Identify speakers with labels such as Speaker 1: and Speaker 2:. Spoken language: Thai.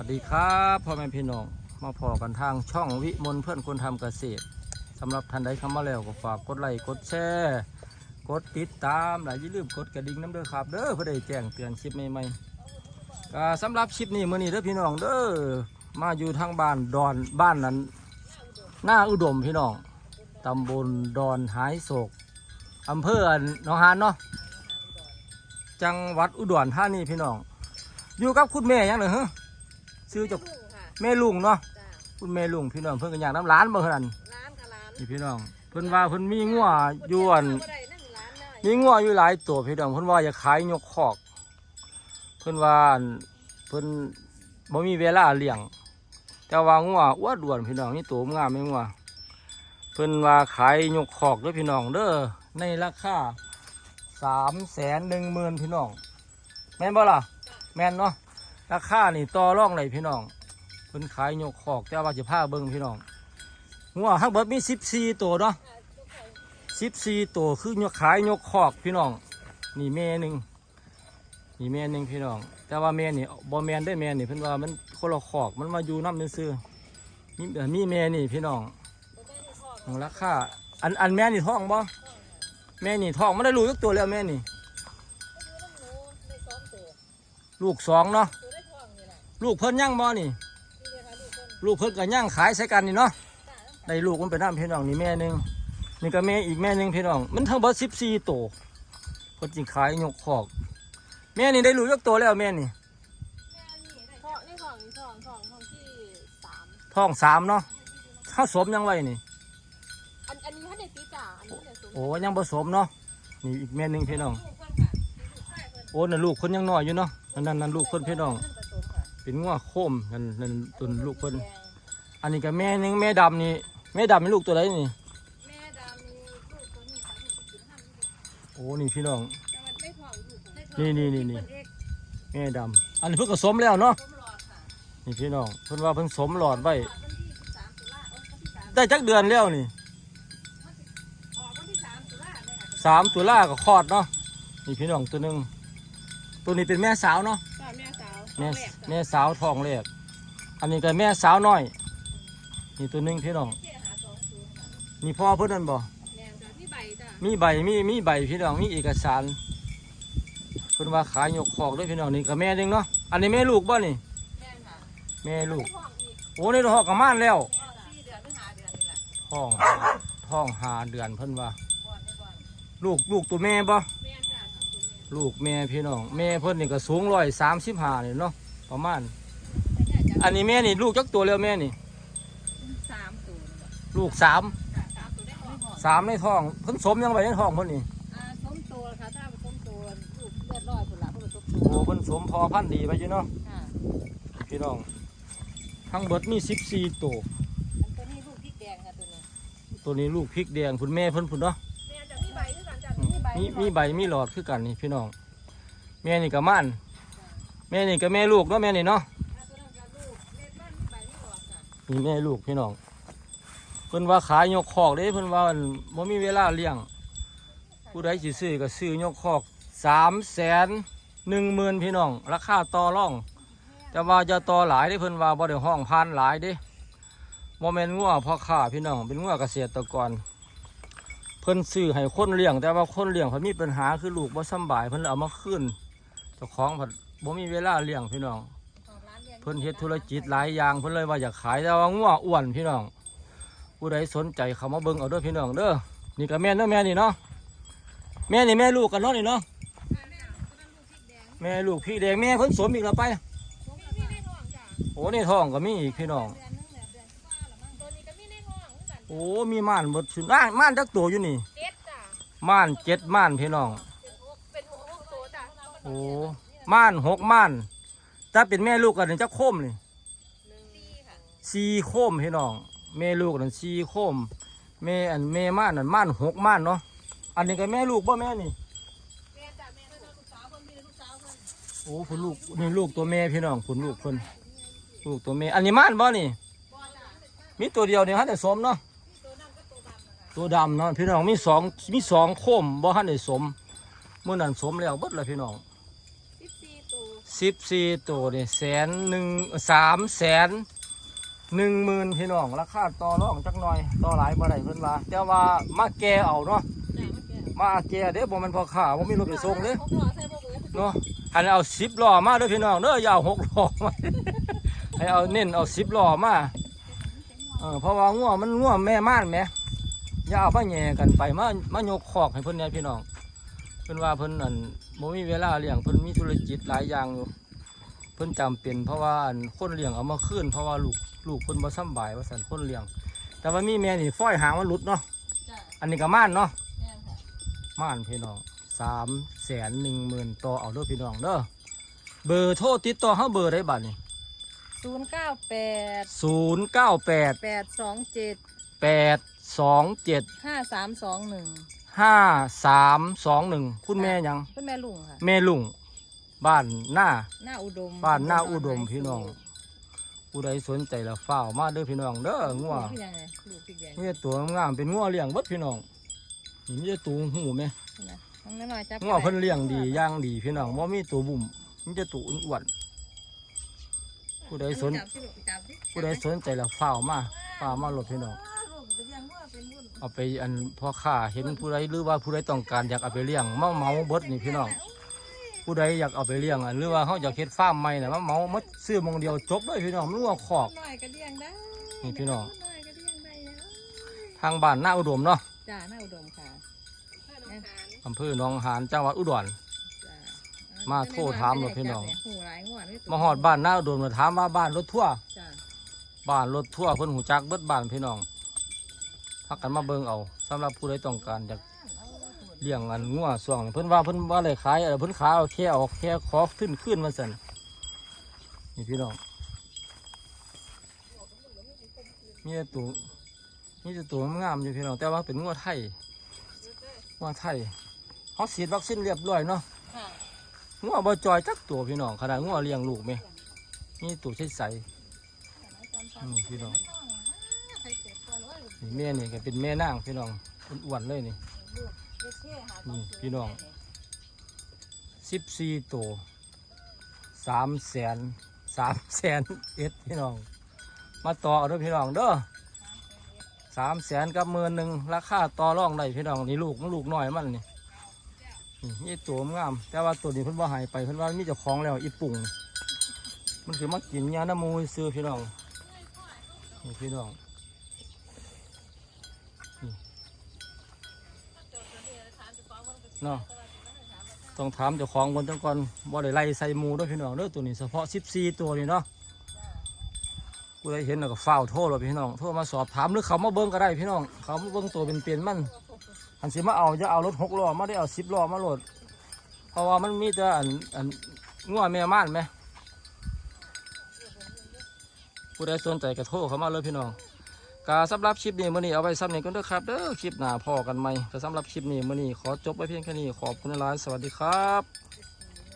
Speaker 1: วัสดีครับพ่อแม่พี่น้องมาพอกันทางช่องวิมลเพื่อนคนทำเกษตรสำหรับท่านใดเข้ามาแล้วก็ฝากกดไลค์กดแชร์กดติดตามและอย่าลืมกดกระดิ่งน้ำเด้อครับ เด้อเพื่อได้แจ้งเตือนคลิปใหม่ๆก็สำหรับคลิปนี้มื้อนี้เด้อพี่น้องเด้อมาอยู่ทางบ้านดอนบ้านนั้นหน้าอุดมพี่น้องตำบลดอนหายโศกอำเภอหนองหานเนาะจังหวัดอุดรธานีพี่น้อง อยู่กับคุณแม่ยังเหรอฮะ ซื้อจาก
Speaker 2: ลุงค่ะ
Speaker 1: แม่ลุงเนาะ
Speaker 2: จ้า
Speaker 1: คุณแม่ลุงพี่น้องเพิ่นก็อยากน้ำร้านบ่เท่านั้น
Speaker 2: ร้านกับร้าน
Speaker 1: นี่พี่น้องเพิ่นว่าเพิ่นมีงัวอยู่อัน
Speaker 2: บ่ได้นั่งร้านได้
Speaker 1: มีงัวอยู่หลายตัวพี่น้องเพิ่นว่าอยากขายยกคอก เพิ่นว่าอันเพิ่นบ่มีเวลาเลี้ยง แต่ว่างัวอ้วนด่วนพี่น้องนี่ตัวงามไม่งัวเพิ่นว่าขายยกคอกเด้อพี่น้องเด้อในราคาสามแสนหนึ่งหมื่นพี่น้องแม่นบ่ล่ะแม่นเนาะ ราคานี่ต่อรองเลยพี่น้องเพิ่นขายยกคอกแต่ว่าจะพาเบิ่งพี่น้องงัวทั้งเบิดมีสิบสี่ตัวเนาะสิบสี่ตัวคือยกขายยกคอกพี่น้องนี่แม่หนึ่งนี่แม่หนึ่งพี่น้อง แต่ว่าแม่นี่บ่แม่นได้แม่นี่เพิ่นว่ามันคนละคอกมันมาอยู่น้ำซื่อๆมีเอ่มีแม่นี่พี่น้องของราคาอันอันแม่นี่ท้องบ่แม่นี่ท้องไมันได้ลูกยกตัวแล้วแม่นี่ลูกสองเนาะ
Speaker 2: ละ
Speaker 1: ลูกเพิ่นย่างบ่นี่
Speaker 2: นี่เลยค่ะลูกคน
Speaker 1: ลูกเพิ่นก็ย่างขายใส่กันนี่เนาะ
Speaker 2: จ้า
Speaker 1: ได้ลูกมันเป็นน้ำพี่น้องนี่แม่หนึ่งนี่ก็แม่อีกแม่หนึ่งพี่น้อง มันทั้งหมดสิบสี่ตัวเพิ่นจิขายยกคอก แม่นี่ได้ลูกยกตัวแล้วแม่นี่
Speaker 2: แม่นี่ได้ทองนี่ทองนี่ทองทองทองที่สาม
Speaker 1: ท้องสามเนาะข้าสมยังไว้นี่
Speaker 2: อันอันนี้ถ้าเด็กปีจ่าอันนี้เด็กสูง
Speaker 1: โอ้ยังผสมเนาะนี่อีกแม่หนึ่งพี่น้อง
Speaker 2: ลูกคนค่ะลูกชายคน
Speaker 1: โอ้นั่นลูกคนยังน้อยอยู่เนาะนั่นนั่นนั่นลูกคนพี่น้อง
Speaker 2: เป็
Speaker 1: นงัวโคมนั่นนั่นตุนลูกคน
Speaker 2: แดง
Speaker 1: อันนี้ก็แม่นึงแม่ดำนี่แม่ดำเป็นลูกตัวไหนนี่
Speaker 2: แม่ดำมีลูกตัวนี้ค่ะลูกสิบห้าลูก
Speaker 1: โอ้นี่พี่น้อง
Speaker 2: แต่มันได้ทองอยู่ได้ทอง
Speaker 1: นี่นี่นี่นี่
Speaker 2: เอก
Speaker 1: แม่ดำอันนี้เพิ่งผสมแล้วเนาะ
Speaker 2: สมหลอค่ะ
Speaker 1: นี่พี่น้องเพิ่นว่าเพิ่งสมหลอดไว้
Speaker 2: วันที่สามตุลาคมวันที่สาม
Speaker 1: ได้จักเดือนแล้วนี่
Speaker 2: ออกวันที่สามตุลาเลยค่ะ
Speaker 1: สามตุลาก็คลอดเนาะนี่พี่น้องตัวหนึงตัวนี้เป็นแม่สาวเนาะ
Speaker 2: แม่สาว
Speaker 1: แม่
Speaker 2: ท้องรกจ้ะ
Speaker 1: แม่สาวทองแรกอันนี้ก็แม่สาวน้อย นี่ตัวหนึ่งพี่น้อง
Speaker 2: เที่ยหาสองศูนย์ค่ะ
Speaker 1: นี่พ่อเพิ่นนั่นบ่
Speaker 2: แม่จ้ะที่ใบจ้ะ
Speaker 1: มีใบมีมีใบพี่น้องมีเอกสารเพิ่นว่าขายยกคอกด้วยพี่น้องนี่ก็แม่หนึงเนาะอันนี้แม่ลูกบ่นี่
Speaker 2: แม่ค่ะ
Speaker 1: แม่ลูก
Speaker 2: ท้องอีก
Speaker 1: โอ้นี่ท้องกับม่านแล้ว
Speaker 2: สี่เดือนหรือห้าเดือนนี่แหละ
Speaker 1: ท้องท้องหาเดือนเพิ่นว่า
Speaker 2: ก่อนได้ก่อน
Speaker 1: ลูกลูกตัวแม่บ่ ลูกแม่พี่น้อง แม่เพิ่นนี่ก็สูงร้อยสามสิบห้านี่เนาะประมาณ
Speaker 2: แต่เนี่ยจะ
Speaker 1: อันนี้แม่นี่ลูกจักตัวแล้วแม่นี่
Speaker 2: สามตัวนี่แหละ
Speaker 1: ลูกสาม
Speaker 2: จ้ะสามตัวได้ท้อง
Speaker 1: สามในท้องเพิ่นสมยังไงในท้องเพิ่นนี่
Speaker 2: อ่าส้มโตค่ะถ้าเป็นส้มโตลูกเลือดร้อยผุนละเพื่อส้มโต
Speaker 1: โอ้เพิ่นสมพอพันธุ์ดีไปอยู่เนาะ
Speaker 2: ค่ะ
Speaker 1: พี่น้อง ทั้งเบิดมีสิบสี่ตัว
Speaker 2: อันตัวนี้ลูกพริกแดงค่ะตัวนี้
Speaker 1: ตัวนี้ลูกพริกแดงคุณแม่เพิ่นพุ่นเนาะ
Speaker 2: มีใบ
Speaker 1: มี
Speaker 2: ใบ
Speaker 1: มีหลอดคือกันนี่พี่น้องแม่นี่ก็ม่านแม่นี่ก็แม่ลูกเนาะแม่นี่เนาะ
Speaker 2: นี่
Speaker 1: แม่ลูกพี่น้องเพิ่นว่าขายยกคอกเด้เพิ่นว่าอั่นบ่มีเวลาเลี้ยง ผู้ใดสิซื้อก็ซื้อยกคอกสามแสนหนึ่งหมื่นพี่น้อง ราคาต่อร่อง แต่ว่าจะต่อหลายได้เพิ่นว่าบ่ได้ห้องพันหลายเด้บ่แม่นงัวพ่อค้าพี่น้องเป็นงัวเกษตรกรเพิ่นซื้อให้คนเลี้ยง แต่ว่าคนเลี้ยงเพิ่นมีปัญหาคือลูกบ่สำบายเพิ่นเอามาคืนเจ้าของเพิ่นบ่มีเวลาเลี้ยงพี่น้อง
Speaker 2: เพิ่
Speaker 1: นเฮ็ดธุรกิจหลายอย่างเพิ่นเลยว่าอยากขายแต่ว่างัวอ้วนพี่น้อง ผู้ใดสนใจเข้ามาเบิ่งเอาเด้อพี่น้องเด้อนี่ก็แม่นเด้อแม่นี่เนาะแม่นี่แม่ลูกกันเนาะนี่เนาะ
Speaker 2: แม่ลูกพี่แดง
Speaker 1: แม่เพิ่นสมอีกแล้วไป
Speaker 2: ผมก็มีในท้องจ้ะ
Speaker 1: โอ้นี่ท้องก็มีอีกพี่น้อง โอ้ มีม่านหมดชุดม่านม่านจักตัวอยู่นี่
Speaker 2: เจ็ดจ้ะ
Speaker 1: ม่านเจ็ดม่านพี่น้อง
Speaker 2: เป็นหกเป็นหกหกตัวจ้ะ
Speaker 1: โอ้ ม่านหกม่านถ้าเป็นแม่ลูกกันนี่จักโคมนี่
Speaker 2: หนึ่งสี่ค่ะ
Speaker 1: สี่โคมพี่น้อง แม่ลูกนั่นสี่โคม แม่อันแม่ม่านนั่นม่านหกม่านเนาะ อันนี้ก็แม่ลูกบ่แม่นี่
Speaker 2: แม่จ้ะแม่เพิ่นลูกสาวเพิ่นมีลูกสาวเพิ่น
Speaker 1: โอ้คุณลูกนี่ลูกตัวแม่พี่น้องคุณลูกคนลูกตัวแม่ อันนี้ม่านบ่นี่
Speaker 2: บ่จ้ะ
Speaker 1: มีตัวเดียวเนี่ยฮะแต่สมเนาะ
Speaker 2: ตัวนั้นก็ ตัวดำนะคะ
Speaker 1: ตัวดำเนาะพี่น้องมีสองมีสองโคมบ่ฮันได้สมเมื่อนั้นสมแล้วเบิดเลยพี่น้อง
Speaker 2: สิบสี่ตัว
Speaker 1: สิบสี่ตัวนี่แสนหนึ่งสามแสนหนึ่งหมื่นพี่น้องราคาต่อรองจักหน่อยต่อหลายบ่ได้เพิ่นว่าแต่ว่ามาแกเอาเนาะ
Speaker 2: จ้ะเมื่อกี้
Speaker 1: มาแกเด้บ่แมันพอขาบ่มีรถไปส่งเด้
Speaker 2: หกล้อใส่พวกเลย
Speaker 1: เนาะอันนี้เอาสิบล้อมาเด้อพี่น้องเด้ออย่าเอาหกล้อมาให้เอาเน้นเอาสิบล้อมาเออเพราะว่างัวมันงัวแม่ม่านแหม อย่าเอามาแย่กันไปมามายกคอกให้เพิ่นเนี่ยพี่น้องเพิ่นว่าเพิ่นอันบ่มีเวลาเลี้ยงเพิ่นมีธุรกิจหลายอย่างอยู่เพิ่นจำเป็น เพราะว่าอันคนเลี้ยงเอามาคืนเพราะว่าลูกลูกเพิ่นบ่สำบายว่าซั่นคนเลี้ยง แต่ว่ามีแม่นี่ฝ้อยหางมันหลุดเนาะ
Speaker 2: จ้ะ
Speaker 1: อันนี้ก็ม่านเนาะ
Speaker 2: แม่นค่ะ
Speaker 1: ม่านพี่น้องสามแสนหนึ่งหมื่นต่อเอาเด้อพี่น้องเด้อเบอร์โทรติดต่อเฮาเบอร์ได้บัดนี่
Speaker 2: ศูนย์เก้าแปด
Speaker 1: ศูนย์เก้า แปด
Speaker 2: แปดสองเจ็ด
Speaker 1: แปดสองเจ็ด
Speaker 2: ห้าสามสองหนึ่ง
Speaker 1: ห้าสามสองหนึ่งคุณแม่หยัง
Speaker 2: คุณแม่ลุงค่ะ
Speaker 1: แม่ลุงบ้านหน้า
Speaker 2: หน้าอุดม
Speaker 1: บ้านหน้าอุดมพี่น้องผู้ใดสนใจแล้วฝ้าวมาเด้อพี่น้องเด้องัว
Speaker 2: ลูกคือยังไงลูกพริกแดง
Speaker 1: นี่ตัวงามๆเป็นงัวเลี้ยงเบิดพี่น้องนี่มีแต่ตัวหูไหม
Speaker 2: นะน้องน้อยๆจับ
Speaker 1: งัวเพิ่นเลี้ยงดีย่างดีพี่น้องว่ามีตัวบุ่มมีแต่ตัวอ้วนๆผู้ใดสน
Speaker 2: จับสิลูกจับสิ
Speaker 1: ผู้ใดสนใจแล้วฝ้าวมาฝ้าวมาหลดพี่น้อง
Speaker 2: อ้าวลูกไปเลี้ยงงัว เป็นรุ่น
Speaker 1: เอาไปอันพ่อค้าเห็นผู้ใดหรือว่าผู้ใดต้องการอยากเอาไปเลี้ยงมาเหมาเบิดนี่พี่น้องผู้ใดอยากเอาไปเลี้ยงอะหรือว่าเขาอยากเฮ็ดฟาร์มใหม่น่ะมาเหมาหมดซื้อหมองเดียวจบเลยพี่น้องมันว่าขอบ
Speaker 2: น้อยก็เลี้ยงได้
Speaker 1: นี่พี่น้อง
Speaker 2: น้อยก็เลี้ยงได้นะ
Speaker 1: ทางบ้านหน้าอุดมเนาะ
Speaker 2: จ้าหน้าอุดมค่ะ
Speaker 1: อำเภอหนองหานจังหวัดอุดร
Speaker 2: จ้า
Speaker 1: มาโทรถามหน่อยพี่น้อง
Speaker 2: หูหลายงวดนี่ตัว
Speaker 1: มาหอดบ้านหน้าอุดมมาถามมาบ้านรถทั่วร์
Speaker 2: จ้า
Speaker 1: บ้านรถทั่วร์เพิ่นหูจักเบิดบ้านพี่น้อง พักกันมาเบิ่งเอาสำหรับผู้ใดต้องการอยากเลี้ยงอันงัวส่วงเพิ่นว่าเพิ่นว่าอะไรขายเออเพิ่นขายเอาแค่เอาแค่ขอขึ้นขึ้นมาสั่นนี่พี่น้องมีแต่ตัวมีแต่ตัวงามอยู่พี่น้องแต่ว่าเป็นงัวไทยงัวไทยเขาฉีดวัคซีนเรียบร้อยเนาะงัวบ่จอยจักตัวพี่น้องขนาดงัวเลี้ยงลูกไหมนี่ตัวใสใสนี่พี่น้อง
Speaker 2: นี่
Speaker 1: แม่นี่ก็เป็นแม่นางพี่น้องอ้วนๆเลยนี่
Speaker 2: ลูกเด็กเท่หา
Speaker 1: นี่พี่น้องสิบสี่ตัวสามแสนสามแสนเอ็ดพี่น้อง มาต่อเอาด้อพี่น้องเด้อสามแสนกับหมื่นหนึ่งราคาต่อรองได้พี่น้องนี่ลูกมันลูกน้อยมันนี่นี่นี่ตัวมันงาม แต่ว่าตัวนี้เพิ่นว่าหายไปเพิ่นว่ามีเจ้าของแล้วอีปุ่งมันคือมากินยาน้ำมูกซื้อพี่น้องนี่พี่น้อง เนาะต้องถามเจ้าของคนตั้งก่อนบ่ได้ไล่ใส่หมูด้วยพี่น้องเด้อตัวนี้เฉพาะ14ตัวนี่เนาะผู้ใดเห็นแล้วก็ฝ้าโทรเลยพี่น้องโทรมาสอบถามหรือเขามาเบิ่งก็ได้พี่น้อง เขามาเบิ่งตัวเป็นเปลี่ยนมันอันสิมาเอาจะเอารถหกล้อมาได้เอาสิบล้อมาโหลดเพราะว่ามันมีแต่อันอันงัวแม่ม่านไหมผู้ใดสนใจก็โทรเขามาเลยพี่น้อง กาสำหรับคลิปนี้มื้อนี้เอาไว้ซ้ำนี้กันเด้อครับเด้อคลิปหน้าพอกันไหมก็สำหรับคลิปนี้มื้อนี้ขอจบไว้เพียงแค่นี้ขอบคุณหลายสวัสดีครับ